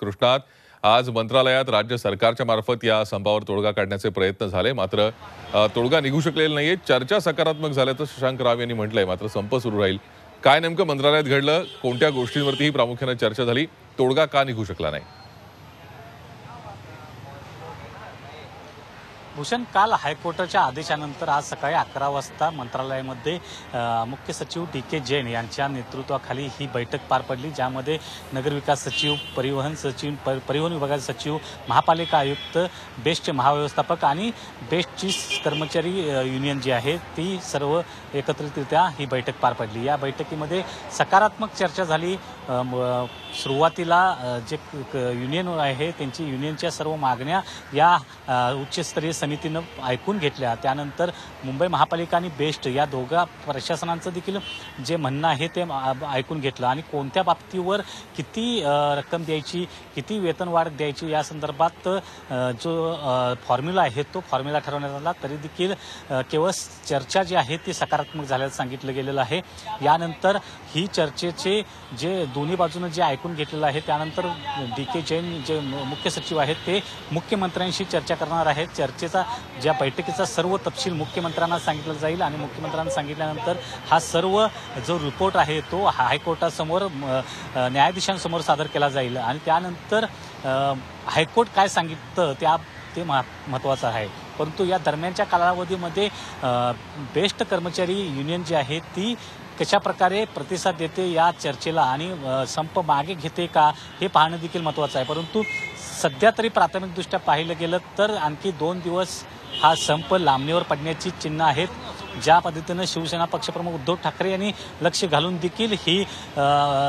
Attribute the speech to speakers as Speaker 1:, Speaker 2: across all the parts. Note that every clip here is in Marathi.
Speaker 1: कृष्णात. आज मंत्रालयात राज्य सरकारच्या मार्फत या संपावर तोडगा काढण्याचे प्रयत्न झाले. मात्र तोडगा निघू शकलेला नाहीये. चर्चा सकारात्मक झाल्याचं शशांक राव यांनी म्हटलंय. मात्र संप सुरू राहील. काय नेमकं मंत्रालयात घडलं? कोणत्या गोष्टींवरतीही प्रामुख्याने चर्चा झाली? तोडगा का निघू शकला नाही?
Speaker 2: भूषण काल हायकोर्टाच्या आदेशानंतर आज सकाळी अकरा वाजता मंत्रालयामध्ये मुख्य सचिव डी के जैन यांच्या नेतृत्वाखाली ही बैठक पार पडली ज्यामध्ये नगरविकास सचिव परिवहन सचिव पर परिवहन विभागाचे सचिव महापालिका आयुक्त बेस्टचे महाव्यवस्थापक आणि बेस्टची कर्मचारी युनियन जी आहे ती सर्व एकत्रितरित्या ही बैठक पार पडली. या बैठकीमध्ये सकारात्मक चर्चा झाली. सुरुवातीला जे क- युनियन आहे त्यांची युनियनच्या सर्व मागण्या या उच्चस्तरीय समिती समितीनं ऐकून घेतल्या. त्यानंतर मुंबई महापालिका आणि बेस्ट या दोघा प्रशासनांचं देखील जे म्हणणं आहे ते ऐकून घेतलं. आणि कोणत्या बाबतीवर किती रक्कम द्यायची किती वेतनवाढ द्यायची या संदर्भात जो फॉर्म्युला आहे तो फॉर्म्युला ठरवण्यात आला तरी देखील केवळ चर्चा जी आहे ती सकारात्मक झाल्याचं सांगितलं गेलेलं आहे. यानंतर ही चर्चेचे जे दोन्ही बाजूनं जे ऐकून घेतलेलं आहे त्यानंतर डी के जैन जे मु- मुख्य सचिव आहेत ते मुख्यमंत्र्यांशी चर्चा करणार आहेत. बैठकीचा ज्या बैठकीचा सर्व तपशील मुख्यमंत्र्यांना सांगितलं जाईल आणि मुख्यमंत्र्यांना सांगितल्यानंतर हा सर्व जो रिपोर्ट आहे तो हायकोर्टासमोर म, न्यायाधीशांसमोर सादर केला जाईल. आणि त्यानंतर हायकोर्ट काय सांगितलं त्या ते मह महत्त्वाचं आहे. परंतु या दरम्यानच्या कालावधीमध्ये बेस्ट कर्मचारी युनियन जी आहे ती कशा प्रकारे प्रतिसाद देते या चर्चेला आणि संप मागे घेते का हे पाहणं देखील महत्त्वाचं आहे. परंतु सध्या तरी प्राथमिकदृष्ट्या पाहिलं गेलं तर आणखी दोन दिवस हा संप लांबणीवर पडण्याची चिन्ह आहेत. ज्या पद्धतीनं शिवसेना पक्षप्रमुख उद्धव ठाकरे यांनी लक्ष घालून देखील ही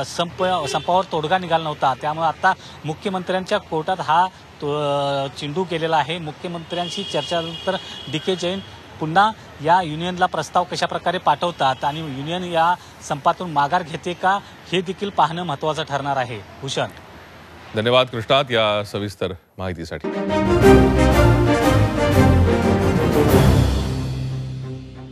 Speaker 2: संप संपावर तोडगा निघाला नव्हता. त्यामुळे आता मुख्यमंत्र्यांच्या कोर्टात हा तो- चेंडू केलेला आहे. मुख्यमंत्र्यांशी चर्चेनंतर डी के जैन पुन्हा या युनियनला प्रस्ताव कशाप्रकारे पाठवतात आणि युनियन या संपातून माघार घेते का हे देखील पाहणं महत्त्वाचं ठरणार आहे. भूषण.
Speaker 1: धन्यवाद कृष्णात या सविस्तर माहितीसाठी.